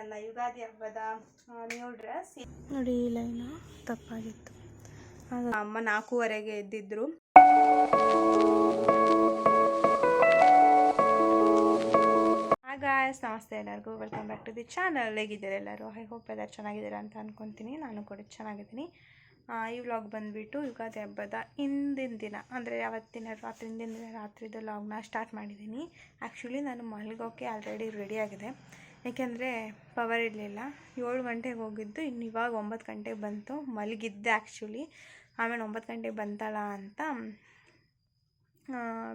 ನನ್ನ ಯುಗಾದಿ ಹಬ್ಬದ new dress ನೋಡಿ ಈ ಲೈನು ತಪ್ಪಾಗಿತ್ತು. ಅಮ್ಮ ನಾಲ್ಕೂವರೆಗೆ ಎದ್ದಿದ್ರು. ಗಾಯಸ್ ನಮಸ್ತೆ ಎಲ್ಲರಿಗೂ. Welcome back to the channel ಹೇಗಿದ್ದಾರೆ ಎಲ್ಲರೂ? ಐ ಹೋಪ್ ಎಲ್ಲರೂ ಚೆನ್ನಾಗಿದ್ದಾರೆ ಅಂತ ಅಂದ್ಕೊತೀನಿ ನಾನು ಕೂಡ ಚೆನ್ನಾಗಿದ್ದೀನಿ. ಈ ವ್ಲಾಗ್ ಬಂದುಬಿಟ್ಟು ಯುಗಾದಿ ಹಬ್ಬದ ಹಿಂದಿನ ದಿನ ಅಂದರೆ ಯಾವತ್ತಿನ ರಾತ್ರಿ ಹಿಂದಿನ ದಿನ ರಾತ್ರಿದು ವ್ಲಾಗ್ನ ಸ್ಟಾರ್ಟ್ ಮಾಡಿದ್ದೀನಿ. ಆ್ಯಕ್ಚುಲಿ ನಾನು ಮಲಗೋಕ್ಕೆ ಆಲ್ರೆಡಿ ರೆಡಿಯಾಗಿದೆ ಏಕೆಂದರೆ ಪವರ್ ಇರಲಿಲ್ಲ. ಏಳು ಗಂಟೆಗೆ ಹೋಗಿದ್ದು, ಇನ್ನು ಇವಾಗ ಒಂಬತ್ತು ಗಂಟೆಗೆ ಬಂತು. ಮಲಗಿದ್ದೆ ಆ್ಯಕ್ಚುಲಿ ಆಮೇಲೆ ಒಂಬತ್ತು ಗಂಟೆಗೆ ಬಂತಲ್ಲ ಅಂತ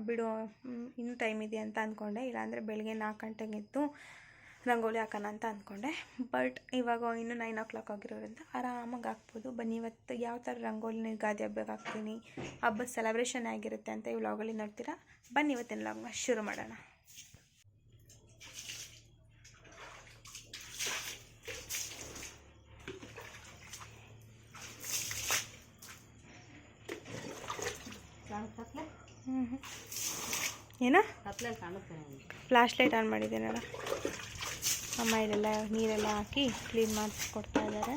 ಬಿಡು, ಇನ್ನು ಟೈಮ್ ಇದೆ ಅಂತ ಅಂದ್ಕೊಂಡೆ. ಇಲ್ಲಾಂದರೆ ಬೆಳಗ್ಗೆ ನಾಲ್ಕು ಗಂಟೆಗೆ ಎದ್ದು ರಂಗೋಲಿ ಹಾಕೋಣ ಅಂತ ಅಂದ್ಕೊಂಡೆ. ಬಟ್ ಇವಾಗ ಇನ್ನೂ ನೈನ್ ಓ ಕ್ಲಾಕ್ ಆಗಿರೋದ್ರಿಂದ ಆರಾಮಾಗಿ ಹಾಕ್ಬೋದು. ಬನ್ನಿ, ಇವತ್ತು ಯಾವ ಥರ ರಂಗೋಲಿನ ಗಾದಿ ಹಬ್ಬಕ್ಕೆ ಹಾಕ್ತೀನಿ? ಹಬ್ಬದ ಸೆಲೆಬ್ರೇಷನ್ ಆಗಿರುತ್ತೆ ಅಂತ ಈ ವ್ಲಾಗಲ್ಲಿ ನೋಡ್ತೀರಾ? ಬನ್ನಿ, ಇವತ್ತಿನ ವ್ಲಾಗ್ನ ಶುರು ಮಾಡೋಣ ಹ್ಞೂ ಏನ? ಫ್ಲಾಶ್ ಲೈಟ್ ಆನ್ ಮಾಡಿದ್ದೀನಲ್ಲ. ಅಮ್ಮ ಇಲ್ಲೆಲ್ಲ ನೀರೆಲ್ಲ ಹಾಕಿ ಕ್ಲೀನ್ ಮಾಡಿಸ್ಕೊಡ್ತಾ ಇದ್ದಾರೆ.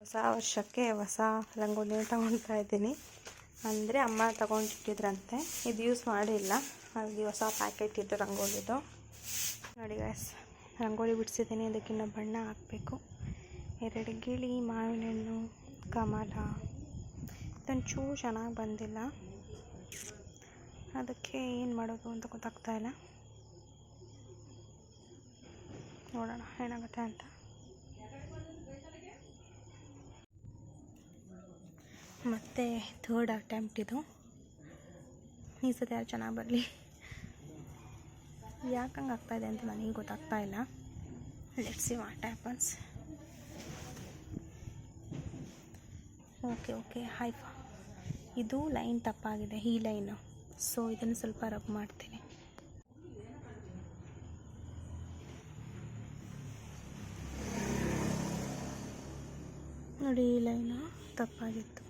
ಹೊಸ ವರ್ಷಕ್ಕೆ ಹೊಸ ರಂಗೋಲಿ ತಗೊಳ್ತಾ ಇದ್ದೀನಿ. ಅಂದರೆ ಅಮ್ಮ ತಗೊಂಡಿಟ್ಟಿದ್ರಂತೆ ಇದು ಯೂಸ್ ಮಾಡಿಲ್ಲ. ಹಾಗೆ ಹೊಸ ಪ್ಯಾಕೆಟ್ ಇದು ರಂಗೋಲಿದು ನೋಡಿ ಗ್ಯಾಸ್ ರಂಗೋಲಿ ಬಿಡಿಸಿದ್ದೀನಿ. ಅದಕ್ಕಿನ್ನ ಬಣ್ಣ ಹಾಕಬೇಕು. ಎರಡು ಗಿಳಿ ಮಾವಿನ ಹಣ್ಣು ಕಮಲ. ಇದೊಂಚೂರು ಚೆನ್ನಾಗಿ ಬಂದಿಲ್ಲ. ಅದಕ್ಕೆ ಏನು ಮಾಡೋದು ಅಂತ ಗೊತ್ತಾಗ್ತಾ ಇಲ್ಲ. ನೋಡೋಣ, ಏನಾಗುತ್ತೆ ಅಂತ. ಮತ್ತೆ ಥರ್ಡ್ ಅಟೆಂಪ್ಟ್ ಇದು. ಈ ಸತಿ ಯಾರು ಚೆನ್ನಾಗಿ ಬರಲಿ. ಯಾಕಂಗೆ ಆಗ್ತಾಯಿದೆ ಅಂತ ನನಗೆ ಗೊತ್ತಾಗ್ತಾ ಇಲ್ಲ. Let's see what happens okay okay hi ಇದು ಲೈನ್ ತಪ್ಪಾಗಿದೆ. ಈ ಲೈನು ಸೊ ಇದನ್ನು ಸ್ವಲ್ಪ ರಬ್ ಮಾಡ್ತೀನಿ. ನೋಡಿ, ಈ ಲೈನು ತಪ್ಪಾಗಿತ್ತು.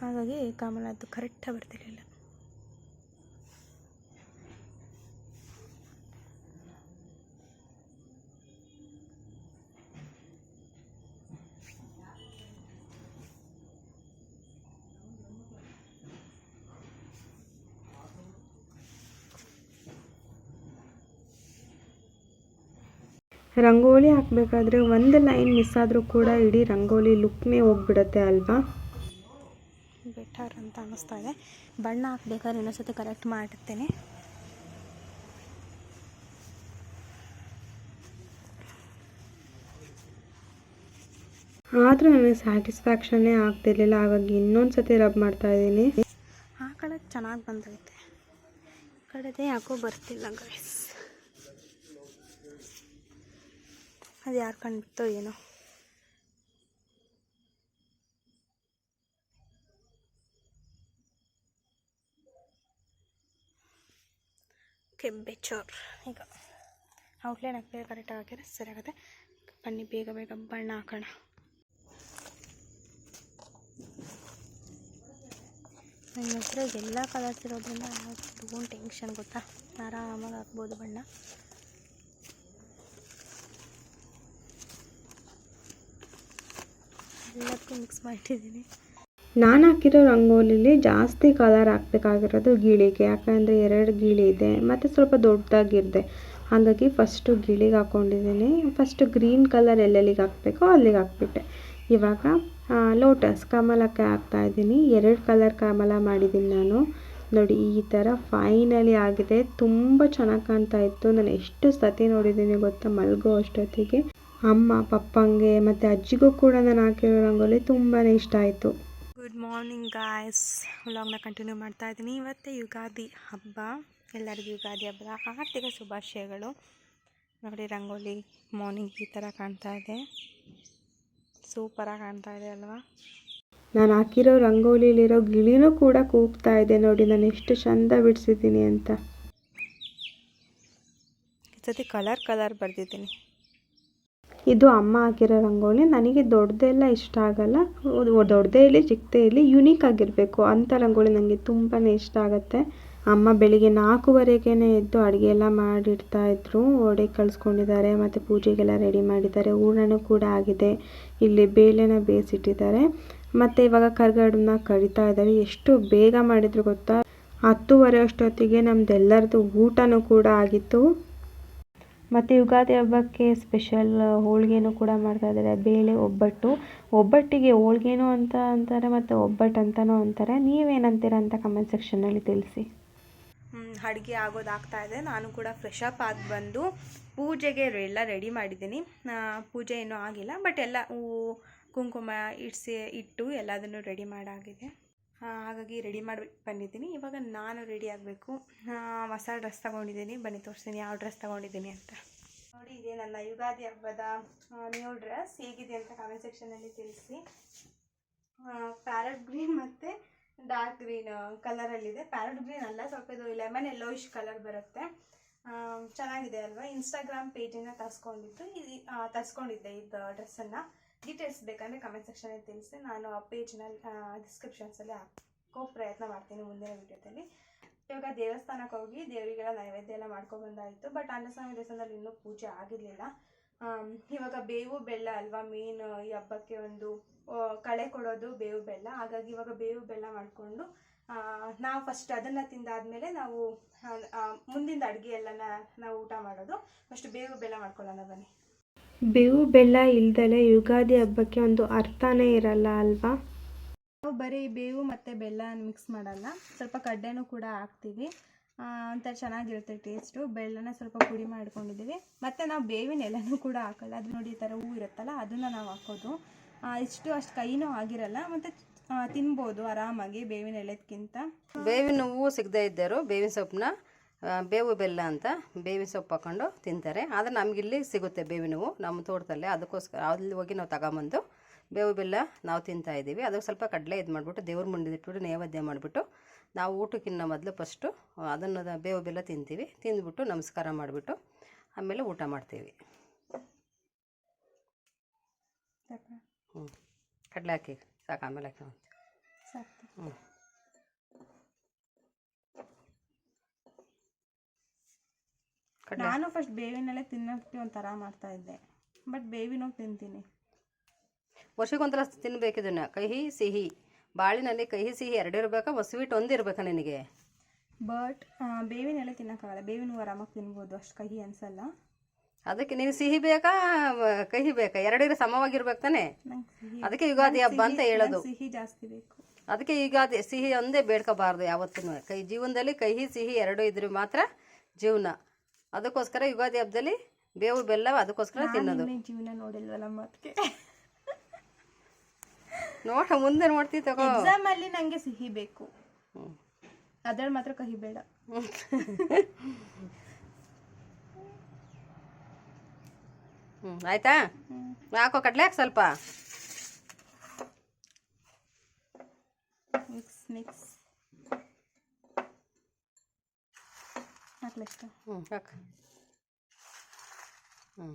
ಹಾಗಾಗಿ ಕಮಲದ್ದು ಕರೆಕ್ಟಾಗಿ ಬರ್ತಿರಲಿಲ್ಲ. ರಂಗೋಲಿ ಹಾಕಬೇಕಾದ್ರೆ ಒಂದು ಲೈನ್ ಮಿಸ್ ಆದರೂ ಕೂಡ ಇಡೀ ರಂಗೋಲಿ ಲುಕ್ನೇ ಹೋಗ್ಬಿಡುತ್ತೆ ಅಲ್ವಾ? ಬೆಟರ್ ಅಂತ ಅನ್ನಿಸ್ತಾ ಇದೆ. ಬಣ್ಣ ಹಾಕ್ಬೇಕಾದ್ರೆ ಇನ್ನೊಂದ್ಸತಿ ಕರೆಕ್ಟ್ ಮಾಡಿರ್ತೇನೆ ಆದರೂ ನನಗೆ ಸ್ಯಾಟಿಸ್ಫ್ಯಾಕ್ಷನ್ನೇ ಆಗ್ತಿರ್ಲಿಲ್ಲ ಹಾಗಾಗಿ ಇನ್ನೊಂದು ಸತಿ ರಬ್ ಮಾಡ್ತಾ ಇದ್ದೀನಿ. ಆ ಕಡೆ ಚೆನ್ನಾಗಿ ಬಂದೈತೆ. ಈ ಕಡೆದೇ ಯಾಕೋ ಬರ್ತಿಲ್ಲ ಗೈಸ್ ಅದು ಯಾರು ಕಂಡಿತ್ತೋ ಏನೋ. ಕೆಂಬೆಚೋರ್ ಈಗ ಔಟ್ಲೈನ್ ಹಾಕ್ಬೇಕು ಕರೆಕ್ಟಾಗಿ ಹಾಕಿದ್ರೆ ಸರಿ ಆಗುತ್ತೆ. ಬನ್ನಿ, ಬೇಗ ಬೇಗ ಬಣ್ಣ ಹಾಕೋಣ. ನನ್ನ ಹತ್ರ ಎಲ್ಲ ಕಲರ್ಸ್ ಇರೋದ್ರಿಂದ ಟೆನ್ಷನ್ ಗೊತ್ತಾ? ಆರಾಮಾಗಿ ಹಾಕ್ಬೋದು ಬಣ್ಣ. ಎಲ್ಲದಕ್ಕೂ ಮಿಕ್ಸ್ ಮಾಡಿಟ್ಟಿದ್ದೀನಿ ನಾನು ಹಾಕಿರೋ ರಂಗೋಲಿಲಿ ಜಾಸ್ತಿ ಕಲರ್ ಹಾಕ್ಬೇಕಾಗಿರೋದು ಗಿಳಿಗೆ, ಯಾಕಂದರೆ ಎರಡು ಗಿಳಿ ಇದೆ, ಮತ್ತು ಸ್ವಲ್ಪ ದೊಡ್ಡದಾಗಿರ್ದೆ. ಹಾಗಾಗಿ ಫಸ್ಟು ಗಿಳಿಗೆ ಹಾಕ್ಕೊಂಡಿದ್ದೀನಿ ಫಸ್ಟು ಗ್ರೀನ್ ಕಲರ್ ಎಲ್ಲೆಲ್ಲಿಗೆ ಹಾಕಬೇಕೋ ಅಲ್ಲಿಗೆ ಹಾಕ್ಬಿಟ್ಟೆ. ಇವಾಗ ಲೋಟಸ್ ಕಮಲಕ್ಕೆ ಹಾಕ್ತಾ ಇದ್ದೀನಿ. ಎರಡು ಕಲರ್ ಕಮಲ ಮಾಡಿದ್ದೀನಿ ನಾನು. ನೋಡಿ, ಈ ಥರ ಫೈನಲಿ ಆಗಿದೆ. ತುಂಬ ಚೆನ್ನಾಗಿ ಕಾಣ್ತಾ ಇತ್ತು. ನಾನು ಎಷ್ಟು ಸತಿ ನೋಡಿದ್ದೀನಿ ಗೊತ್ತಾ? ಮಲಗೋ ಅಷ್ಟೊತ್ತಿಗೆ. ಅಮ್ಮ ಪಪ್ಪಂಗೆ ಮತ್ತು ಅಜ್ಜಿಗೂ ಕೂಡ ನಾನು ಹಾಕಿರೋ ರಂಗೋಲಿ ತುಂಬಾ ಇಷ್ಟ ಆಯಿತು. ಗುಡ್ ಮಾರ್ನಿಂಗ್ ಗಾಯ್ಸ್ ವ್ಲಾಗ್ನ ಕಂಟಿನ್ಯೂ ಮಾಡ್ತಾ ಇದ್ದೀನಿ. ಇವತ್ತೇ ಯುಗಾದಿ ಹಬ್ಬ. ಎಲ್ಲರಿಗೂ ಯುಗಾದಿ ಹಬ್ಬದ ಆರ್ಥಿಕ ಶುಭಾಶಯಗಳು. ನೋಡಿ ರಂಗೋಲಿ ಮಾರ್ನಿಂಗ್ ಈ ಥರ ಕಾಣ್ತಾ ಇದೆ. ಸೂಪರಾಗಿ ಕಾಣ್ತಾ ಇದೆ ಅಲ್ವಾ? ನಾನು ಹಾಕಿರೋ ರಂಗೋಲಿಲಿರೋ ಗಿಳಿನೂ ಕೂಡ ಕೂಗ್ತಾ ಇದೆ. ನೋಡಿ ನಾನು ಎಷ್ಟು ಚಂದ ಬಿಡಿಸಿದ್ದೀನಿ ಅಂತ. ಈ ಸತಿ ಕಲರ್ ಕಲರ್ ಬರೆದಿದ್ದೀನಿ. ಇದು ಅಮ್ಮ ಹಾಕಿರೋ ರಂಗೋಲಿ ನನಗೆ ದೊಡ್ಡದೆಲ್ಲ ಇಷ್ಟ ಆಗಲ್ಲ. ದೊಡ್ಡದೇ ಇರಲಿ, ಚಿಕ್ಕದೇ ಇರಲಿ ಯುನೀಕ್ ಆಗಿರಬೇಕು. ಅಂಥ ರಂಗೋಲಿ ನನಗೆ ತುಂಬಾ ಇಷ್ಟ ಆಗುತ್ತೆ. ಅಮ್ಮ ಬೆಳಿಗ್ಗೆ ನಾಲ್ಕೂವರೆಗೇ ಎದ್ದು ಅಡುಗೆ ಎಲ್ಲ ಮಾಡಿಡ್ತಾ ಇದ್ರು. ಒಡೆ ಕಳಿಸ್ಕೊಂಡಿದ್ದಾರೆ, ಮತ್ತು ಪೂಜೆಗೆಲ್ಲ ರೆಡಿ ಮಾಡಿದ್ದಾರೆ. ಹೂರಣನೂ ಕೂಡ ಆಗಿದೆ. ಇಲ್ಲಿ ಬೇಳೆನ ಬೇಯಿಸಿಟ್ಟಿದ್ದಾರೆ. ಮತ್ತು ಇವಾಗ ಕರ್ಗಡನ್ನ ಕರಿತಾ ಇದ್ದಾರೆ. ಎಷ್ಟು ಬೇಗ ಮಾಡಿದ್ರು ಗೊತ್ತಾ? ಹತ್ತುವರೆ ಅಷ್ಟೊತ್ತಿಗೆ ನಮ್ದೆಲ್ಲರದು ಊಟನೂ ಕೂಡ ಆಗಿತ್ತು. ಮತ್ತು ಯುಗಾದಿ ಹಬ್ಬಕ್ಕೆ ಸ್ಪೆಷಲ್ ಹೋಳಿಗೆನೂ ಕೂಡ ಮಾಡ್ತಾ ಇದ್ದಾರೆ. ಬೇಳೆ, ಒಬ್ಬಟ್ಟು. ಒಬ್ಬಟ್ಟಿಗೆ ಹೋಳಿಗೆನೂ ಅಂತ ಅಂತಾರೆ ಮತ್ತು ಒಬ್ಬಟ್ಟು ಅಂತಲೂ ಅಂತಾರೆ. ನೀವೇನಂತೀರ ಅಂತ ಕಮೆಂಟ್ ಸೆಕ್ಷನಲ್ಲಿ ತಿಳಿಸಿ. ಅಡುಗೆ ಆಗೋದಾಗ್ತಾ ಇದೆ. ನಾನು ಕೂಡ ಫ್ರೆಶ್ ಅಪ್ ಆಗಿ ಬಂದು ಪೂಜೆಗೆ ಎಲ್ಲ ರೆಡಿ ಮಾಡಿದ್ದೀನಿ. ಪೂಜೆ ಏನೂ ಆಗಿಲ್ಲ ಬಟ್ ಎಲ್ಲ ಹೂವು ಕುಂಕುಮ, ಇಡಿಸಿ, ಇಟ್ಟು ಎಲ್ಲದನ್ನು ರೆಡಿ ಮಾಡಾಗಿದೆ. ಹಾಗಾಗಿ ರೆಡಿ ಮಾಡಿ ಬಂದಿದ್ದೀನಿ. ಇವಾಗ ನಾನು ರೆಡಿ ಆಗಬೇಕು. ಹೊಸ ಡ್ರೆಸ್ ತಗೊಂಡಿದ್ದೀನಿ. ಬನ್ನಿ ತೋರಿಸ್ತೀನಿ ಯಾವ ಡ್ರೆಸ್ ತಗೊಂಡಿದ್ದೀನಿ ಅಂತ. ನೋಡಿ, ಇದೆ ನನ್ನ ಯುಗಾದಿ ಹಬ್ಬದ ನ್ಯೂ ಡ್ರೆಸ್ ಹೇಗಿದೆ ಅಂತ ಕಾಮೆಂಟ್ ಸೆಕ್ಷನಲ್ಲಿ ತಿಳಿಸಿ. ಪ್ಯಾರಟ್ ಗ್ರೀನ್ ಮತ್ತು ಡಾರ್ಕ್ ಗ್ರೀನ್ ಕಲರಲ್ಲಿದೆ ಪ್ಯಾರಟ್ ಗ್ರೀನ್ ಅಲ್ಲ, ಸ್ವಲ್ಪ ಇದು ಲೆಮನ್ ಎಲ್ಲೋಯಿಶ್ ಕಲರ್ ಬರುತ್ತೆ. ಚೆನ್ನಾಗಿದೆ ಅಲ್ವಾ? ಇನ್ಸ್ಟಾಗ್ರಾಮ್ ಪೇಜಿಂದ ತರಿಸ್ಕೊಂಡಿದ್ದು. ಇದು ತರಿಸ್ಕೊಂಡಿದ್ದೆ ಇದು ಡ್ರೆಸ್ಸನ್ನು ಡೀಟೇಲ್ಸ್ ಬೇಕಂದರೆ ಕಮೆಂಟ್ ಸೆಕ್ಷನಲ್ಲಿ ತಿಳಿಸಿ ನಾನು ಆ ಪೇಜ್ನಲ್ಲಿ ಡಿಸ್ಕ್ರಿಪ್ಷನ್ಸಲ್ಲಿ ಹಾಕೋ ಪ್ರಯತ್ನ ಮಾಡ್ತೀನಿ ಮುಂದಿನ ವಿಡಿಯೋದಲ್ಲಿ. ಇವಾಗ ದೇವಸ್ಥಾನಕ್ಕೆ ಹೋಗಿ ದೇವರಿಗೆಲ್ಲ ನೈವೇದ್ಯ ಎಲ್ಲ ಮಾಡ್ಕೊಬಂದಾಯಿತು ಬಟ್ ಅನ್ನಸ್ವಾಮಿ ದೇವಸ್ಥಾನದಲ್ಲಿ ಇನ್ನೂ ಪೂಜೆ ಆಗಿರಲಿಲ್ಲ. ಇವಾಗ ಬೇವು ಬೆಲ್ಲ ಅಲ್ವಾ ಮೇನ್ ಈ ಹಬ್ಬಕ್ಕೆ ಒಂದು ಕಳೆ ಕೊಡೋದು ಬೇವು ಬೆಲ್ಲ. ಹಾಗಾಗಿ ಇವಾಗ ಬೇವು ಬೆಲ್ಲ ಮಾಡಿಕೊಂಡು ನಾವು ಫಸ್ಟ್ ಅದನ್ನು ತಿಂದಾದಮೇಲೆ ನಾವು ಮುಂದಿನ ಅಡುಗೆ ಎಲ್ಲನ ನಾವು ಊಟ ಮಾಡೋದು. ಫಸ್ಟ್ ಬೇವು ಬೆಲ್ಲ ಮಾಡ್ಕೊಳ್ಳೋಣ ಬನ್ನಿ. ಬೇವು ಬೆಲ್ಲ ಇಲ್ದಲೆ ಯುಗಾದಿ ಹಬ್ಬಕ್ಕೆ ಒಂದು ಅರ್ಥನೇ ಇರಲ್ಲ ಅಲ್ವಾ? ನಾವು ಬರೀ ಬೇವು ಮತ್ತು ಬೆಲ್ಲ ಮಿಕ್ಸ್ ಮಾಡಲ್ಲ. ಸ್ವಲ್ಪ ಕಡ್ಡೆನೂ ಕೂಡ ಹಾಕ್ತೀವಿ. ಒಂಥರ ಚೆನ್ನಾಗಿರುತ್ತೆ ಟೇಸ್ಟು ಬೆಲ್ಲನ ಸ್ವಲ್ಪ ಪುಡಿ ಮಾಡ್ಕೊಂಡಿದ್ದೀವಿ. ಮತ್ತು ನಾವು ಬೇವಿನ ಎಲೆನೂ ಕೂಡ ಹಾಕಲ್ಲ. ಅದು ನೋಡಿ ಈ ಥರ ಹೂ ಇರುತ್ತಲ್ಲ ಅದನ್ನು ನಾವು ಹಾಕೋದು. ಇಷ್ಟು ಅಷ್ಟು ಕೈನೂ ಆಗಿರಲ್ಲ. ಮತ್ತು ತಿನ್ಬೋದು ಆರಾಮಾಗಿ ಬೇವಿನ ಎಲೆದಕ್ಕಿಂತ ಬೇವಿನ ಹೂವು ಸಿಗದೇ ಇದ್ದರು ಬೇವಿನ ಸೊಪ್ಪನ್ನ. ಬೇವು ಬೆಲ್ಲ ಅಂತ ಬೇವಿನ ಸೊಪ್ಪು ಹಾಕೊಂಡು ತಿಂತಾರೆ. ಆದರೆ ನಮಗಿಲ್ಲಿ ಸಿಗುತ್ತೆ ಬೇವಿನ ಹೂವು. ನಮ್ಮ ತೋಟದಲ್ಲೇ ಅದಕ್ಕೋಸ್ಕರ ಅಲ್ಲಿ ಹೋಗಿ ನಾವು ತಗೊಂಬಂದು ಬೇವು ಬೆಲ್ಲ ನಾವು ತಿಂತಾ ಇದ್ದೀವಿ. ಅದಕ್ಕೆ ಸ್ವಲ್ಪ ಕಡಲೆ ಇದು ಮಾಡಿಬಿಟ್ಟು ದೇವ್ರ ಮುಂದೆ ಇಟ್ಬಿಟ್ಟು ನೈವೇದ್ಯ ಮಾಡಿಬಿಟ್ಟು ನಾವು ಊಟಕ್ಕಿನ್ನ ಮೊದಲು ಫಸ್ಟು ಅದನ್ನು ಬೇವು ಬೆಲ್ಲ ತಿಂತೀವಿ. ತಿಂದ್ಬಿಟ್ಟು ನಮಸ್ಕಾರ ಮಾಡಿಬಿಟ್ಟು ಆಮೇಲೆ ಊಟ ಮಾಡ್ತೀವಿ. ಹ್ಞೂ ಕಡಲೆ ಹಾಕಿ ಸಾಕು ಆಮೇಲೆ ಹಾಕಿ ಸಾಕು ಹ್ಞೂ ನಾನು ಫಸ್ಟ್ ಬೇವಿನಲ್ಲೇ ತಿನ್ನೋಕ್ಕೆ ಒಂಥರ ಮಾಡ್ತಾ ಇದ್ದೆ. ಬಟ್ ಬೇವಿನ ತಿಂತೀನಿ. ವರ್ಷಕ್ಕೊಂಥರ ತಿನ್ಬೇಕು ಇದನ್ನ. ಕಹಿ ಸಿಹಿ. ಬಾಳಿನಲ್ಲಿ ಕಹಿ ಸಿಹಿ ಎರಡು ಇರಬೇಕಾ? ಸ್ವೀಟ್ ಒಂದು ಇರಬೇಕಾ ನಿನಗೆ? ಬಟ್ ಬೇವಿನ ಎಲೆ ತಿನ್ನೋಕ್ಕಾಗಲ್ಲ. ಬೇವಿನ ಆರಾಮಾಗಿ ತಿನ್ಬೋದು. ಅಷ್ಟು ಕಹಿ ಅನ್ಸಲ್ಲ. ಅದಕ್ಕೆ ನೀನು ಸಿಹಿ ಬೇಕಾ? ಕಹಿ ಬೇಕಾ? ಎರಡಿರ ಸಮವಾಗಿರ್ಬೇಕು ತಾನೆ? ಅದಕ್ಕೆ ಯುಗಾದಿ ಹಬ್ಬ ಅಂತ ಹೇಳೋದು. ಸಿಹಿ ಜಾಸ್ತಿ ಬೇಕು. ಅದಕ್ಕೆ ಯುಗಾದಿ ಸಿಹಿ ಒಂದೇ ಬೇಡ್ಕೋಬಾರ್ದು ಯಾವತ್ತೂ ಕೈ ಜೀವನದಲ್ಲಿ ಕಹಿ ಸಿಹಿ ಎರಡು ಇದ್ರೆ ಮಾತ್ರ ಜೀವನ. ಅದಕ್ಕೋಸ್ಕರ ಯುಗಾದಿ ಹಬ್ಬದಲ್ಲಿ ಬೇವು ಬೆಲ್ಲ ಅದಕ್ಕೋಸ್ಕರ ತಿನ್ನೋದು. ಜೀವನ ನೋಡಿಲ್ವಲ್ಲ ಅದಕ್ಕೆ ನೋಡ ಮುಂದೆ ನೋಡ್ತೀವಿ ತಗೋ. ಎಕ್ಸಾಮ್ ಅಲ್ಲಿ ನಂಗೆ ಸಿಹಿ ಬೇಕು. ಅದ್ರಲ್ಲಿ ಮಾತ್ರ ಕಹಿ ಬೇಡ ಆಯ್ತಾ? ಹಾಕೋ ಕಡ್ಲೆ ಹಾಕಿ ಸ್ವಲ್ಪ. ಮಿಕ್ಸ್ ಮಿಕ್ಸ್ ಹಾಕ್ಲಿಷ್ಟ ಹ್ಞೂ ಹಾಕ ಹ್ಞೂ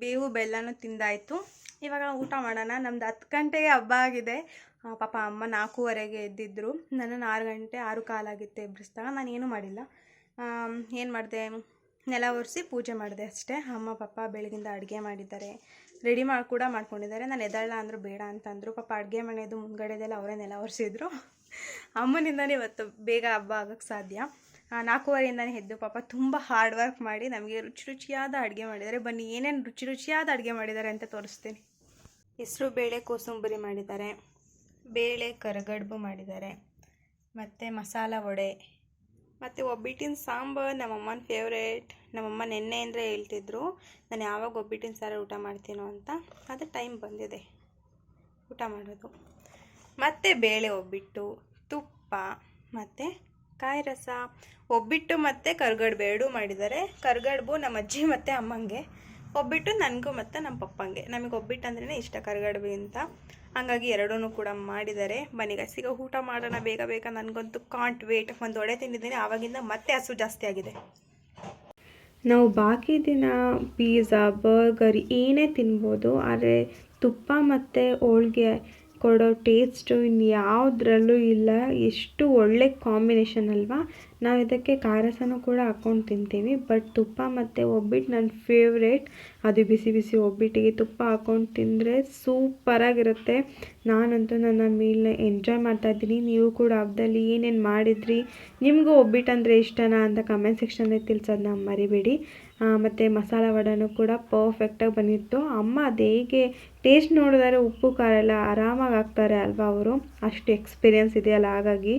ಬೇವು ಬೆಲ್ಲನೂ ತಿಂದಾಯಿತು. ಇವಾಗ ಊಟ ಮಾಡೋಣ. ನಮ್ದು ಹತ್ತು ಗಂಟೆಗೆ ಹಬ್ಬ ಆಗಿದೆ. ಪಾಪ ಅಮ್ಮ ನಾಲ್ಕೂವರೆಗೆ ಎದ್ದಿದ್ರು. ನನ್ನನ್ನು ಆರು ಗಂಟೆ ಆರು ಕಾಲಾಗಿತ್ತು ಎಬ್ಬಿಸ್ದಾಗ. ನಾನು ಏನೂ ಮಾಡಿಲ್ಲ. ಏನು ಮಾಡಿದೆ? ನೆಲ ಒರೆಸಿ ಪೂಜೆ ಮಾಡಿದೆ ಅಷ್ಟೇ. ಅಮ್ಮ ಪಾಪ ಬೆಳಗಿಂದ ಅಡುಗೆ ಮಾಡಿದ್ದಾರೆ. ರೆಡಿ ಮಾಡಿ ಕೂಡ ಮಾಡ್ಕೊಂಡಿದ್ದಾರೆ. ನಾನು ಎದಳ ಅಂದರು ಬೇಡ ಅಂತಂದರು. ಪಾಪ ಅಡುಗೆ ಮನೆಯದು ಮುಂದ್ಗಡೆದೆಲ್ಲ ಅವರೇ ನೆಲ ಒರೆಸಿದ್ರು. ಅಮ್ಮನಿಂದನೇ ಇವತ್ತು ಬೇಗ ಹಬ್ಬ ಆಗೋಕ್ಕೆ ಸಾಧ್ಯ. ನಾಲ್ಕೂವರೆಯಿಂದನೇ ಎದ್ದು ಪಾಪ ತುಂಬ ಹಾರ್ಡ್ ವರ್ಕ್ ಮಾಡಿ ನಮಗೆ ರುಚಿ ರುಚಿಯಾದ ಅಡುಗೆ ಮಾಡಿದ್ದಾರೆ. ಬನ್ನಿ, ಏನೇನು ರುಚಿ ರುಚಿಯಾದ ಅಡುಗೆ ಮಾಡಿದ್ದಾರೆ ಅಂತ ತೋರಿಸ್ತೀನಿ. ಹೆಸರು ಬೇಳೆ ಕೋಸಂಬರಿ ಮಾಡಿದ್ದಾರೆ. ಬೇಳೆ ಕರಗಡ್ಬು ಮಾಡಿದ್ದಾರೆ. ಮತ್ತು ಮಸಾಲ ವಡೆ. ಮತ್ತು ಒಬ್ಬಿಟ್ಟಿನ ಸಾಂಬಾರು ನಮ್ಮಮ್ಮನ ಫೇವ್ರೇಟ್ ನಮ್ಮಮ್ಮ ನೆನ್ನೆ ಅಂದರೆ ಹೇಳ್ತಿದ್ರು, ನಾನು ಯಾವಾಗ ಒಬ್ಬಿಟ್ಟಿನ ಸಾರು ಊಟ ಮಾಡ್ತೀನೋ ಅಂತ. ಅದು ಟೈಮ್ ಬಂದಿದೆ. ಊಟ ಮಾಡೋದು. ಮತ್ತು ಬೇಳೆ ಒಬ್ಬಿಟ್ಟು, ತುಪ್ಪ, ಮತ್ತು ಕಾಯಿ ರಸ. ಒಬ್ಬಿಟ್ಟು ಮತ್ತು ಕರ್ಗಡ್ಬು ಎರಡೂ ಮಾಡಿದ್ದಾರೆ ಕರ್ಗಡ್ಬು ನಮ್ಮ ಅಜ್ಜಿ ಮತ್ತು ಅಮ್ಮಂಗೆ. ಒಬ್ಬಿಟ್ಟು ನನಗೂ ಮತ್ತು ನಮ್ಮ ಪಪ್ಪಂಗೆ. ನಮಗೆ ಒಬ್ಬಿಟ್ಟು ಅಂದ್ರೇ ಇಷ್ಟ ಕರ್ಗಡ್ಬು ಅಂತ. ಹಂಗಾಗಿ ಎರಡೂ ಕೂಡ ಮಾಡಿದ್ದಾರೆ ಬನ್ನಿ ಈಗ ಊಟ ಮಾಡೋಣ ಬೇಗ ಬೇಗ. ನನಗಂತೂ ಕಾಂಟ್ ವೇಟ್ ಒಂದು ಒಡೆ ತಿಂದಿದ್ದೀನಿ, ಆವಾಗಿಂದ ಮತ್ತೆ ಹಸು ಜಾಸ್ತಿ ಆಗಿದೆ. ನಾವು ಬಾಕಿ ದಿನ ಪೀಝಾ ಬರ್ಗರ್ ಏನೇ ತಿನ್ಬೋದು, ಆದರೆ ತುಪ್ಪ ಮತ್ತು ಹೋಳ್ಗೆ ಕೊಡೋ ಟೇಸ್ಟು ಇನ್ನು ಯಾವುದ್ರಲ್ಲೂ ಇಲ್ಲ. ಎಷ್ಟು ಒಳ್ಳೆ ಕಾಂಬಿನೇಷನ್ ಅಲ್ವಾ? ನಾವು ಇದಕ್ಕೆ ಖಾರಸನೂ ಕೂಡ ಹಾಕ್ಕೊಂಡು ತಿಂತೀವಿ. ಬಟ್ ತುಪ್ಪ ಮತ್ತು ಒಬ್ಬಿಟ್ಟು ನನ್ನ ಫೇವ್ರೇಟ್. ಅದು ಬಿಸಿ ಬಿಸಿ ಒಬ್ಬಿಟ್ಟಿಗೆ ತುಪ್ಪ ಹಾಕ್ಕೊಂಡು ತಿಂದರೆ ಸೂಪರಾಗಿರುತ್ತೆ. ನಾನಂತೂ ನನ್ನ ಮೀಲ್ನ ಎಂಜಾಯ್ ಮಾಡ್ತಾಯಿದ್ದೀನಿ ನೀವು ಕೂಡ ಹಬ್ಬದಲ್ಲಿ ಏನೇನು ಮಾಡಿದ್ರಿ? ನಿಮಗೂ ಒಬ್ಬಿಟ್ಟು ಅಂದರೆ ಇಷ್ಟನಾ ಅಂತ ಕಮೆಂಟ್ ಸೆಕ್ಷನಲ್ಲಿ ತಿಳಿಸೋದನ್ನ ಮರಿಬೇಡಿ. ಮತ್ತು ಮಸಾಲ ವಡೆನೂ ಕೂಡ ಪರ್ಫೆಕ್ಟಾಗಿ ಬಂದಿತ್ತು. ಅಮ್ಮ ಅದು ಹೇಗೆ ಟೇಸ್ಟ್ ನೋಡಿದರೆ ಉಪ್ಪು, ಖಾರ ಎಲ್ಲ ಆರಾಮಾಗಿ ಹಾಕ್ತಾರೆ ಅಲ್ವಾ ಅವರು? ಅಷ್ಟು ಎಕ್ಸ್ಪೀರಿಯನ್ಸ್ ಇದೆಯಲ್ಲ, ಹಾಗಾಗಿ.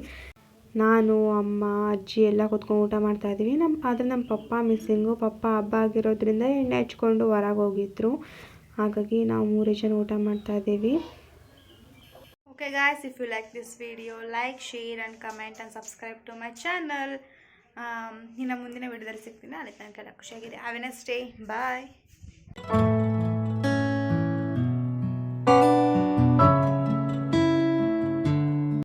ನಾನು, ಅಮ್ಮ, ಅಜ್ಜಿ ಎಲ್ಲ ಕೂತ್ಕೊಂಡು ಊಟ ಮಾಡ್ತಾಯಿದ್ದೀವಿ ನಮ್ಮ ಆದರೆ ನಮ್ಮ ಪಪ್ಪ ಮಿಸ್ಸಿಂಗು ಪಪ್ಪ ಹಬ್ಬ ಆಗಿರೋದ್ರಿಂದ ಎಣ್ಣೆ ಹಚ್ಕೊಂಡು ಹೊರಗೆ ಹೋಗಿದ್ರು. ಹಾಗಾಗಿ ನಾವು ಮೂರೇ ಜನ ಊಟ ಮಾಡ್ತಾಯಿದ್ದೀವಿ okay guys if you like this video like share and comment and subscribe to my channel. ಇನ್ನು ಮುಂದಿನ ವಿಡಿಯೋದಲ್ಲಿ ಸಿಗ್ತೀನಿ. ಅಲ್ಲಿ ತನಕ ಖುಷಿಯಾಗಿದೆ ಹ್ಯಾವ್ ಎ ಡೇ ಬಾಯ್